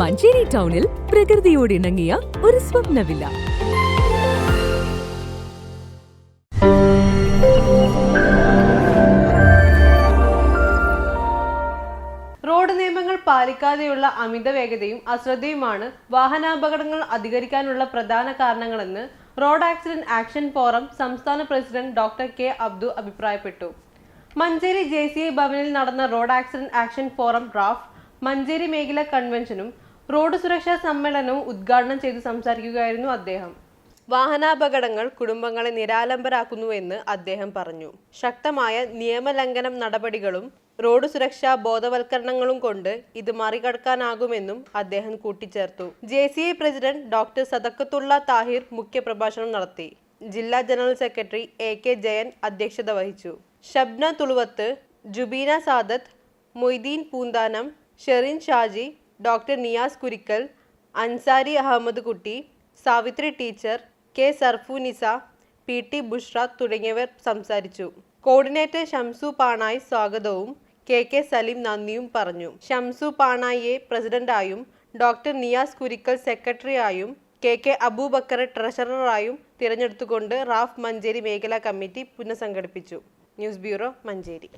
മഞ്ചേരി ടൗണിൽ പ്രകൃതിയോട് ഇണങ്ങിയ ഒരു സ്വപ്നവില്ല. റോഡ് നിയമങ്ങൾ പാലിക്കാതെയുള്ള അമിത വേഗതയും അശ്രദ്ധയുമാണ് വാഹനാപകടങ്ങൾ അധികരിക്കാനുള്ള പ്രധാന കാരണങ്ങളെന്ന് റോഡ് ആക്സിഡന്റ് ആക്ഷൻ ഫോറം സംസ്ഥാന പ്രസിഡന്റ് ഡോക്ടർ കെ അബ്ദു അഭിപ്രായപ്പെട്ടു. മഞ്ചേരി ജെ സി ഐ ഭവനിൽ നടന്ന road accident action forum RAF Manjeri മേഖല കൺവെൻഷനും റോഡ് സുരക്ഷാ സമ്മേളനവും ഉദ്ഘാടനം ചെയ്ത് സംസാരിക്കുകയായിരുന്നു അദ്ദേഹം. വാഹനാപകടങ്ങൾ കുടുംബങ്ങളെ നിരാലംബരാക്കുന്നുവെന്ന് അദ്ദേഹം പറഞ്ഞു. ശക്തമായ നിയമലംഘനം നടപടികളും റോഡ് സുരക്ഷാ ബോധവൽക്കരണങ്ങളും കൊണ്ട് ഇത് മറികടക്കാനാകുമെന്നും അദ്ദേഹം കൂട്ടിച്ചേർത്തു. J C I president doctor Sadakathulla Thahir മുഖ്യപ്രഭാഷണം നടത്തി. ജില്ലാ general secretary A K Jayan അധ്യക്ഷത വഹിച്ചു. Shabna Thuluvath Jubeena Sadath Moideen Poonthanam Sherin Shaji doctor Niyas Kurikkal Ansari Ahammed Kutty Savithri teacher K Sarfunisa P T Bushra തുടങ്ങിയവർ സംസാരിച്ചു. Coordinator Shamsu Panayi സ്വാഗതവും K K Saleem നന്ദിയും പറഞ്ഞു. ഷംസു പാണായിയെ പ്രസിഡന്റായും ഡോക്ടർ നിയാസ് കുരിക്കൽ സെക്രട്ടറിയായും കെ കെ അബൂബക്കർ ട്രഷററായും തിരഞ്ഞെടുത്തുകൊണ്ട് റാഫ് മഞ്ചേരി മേഖലാ കമ്മിറ്റി പുനഃസംഘടിപ്പിച്ചു. News bureau Manjeri.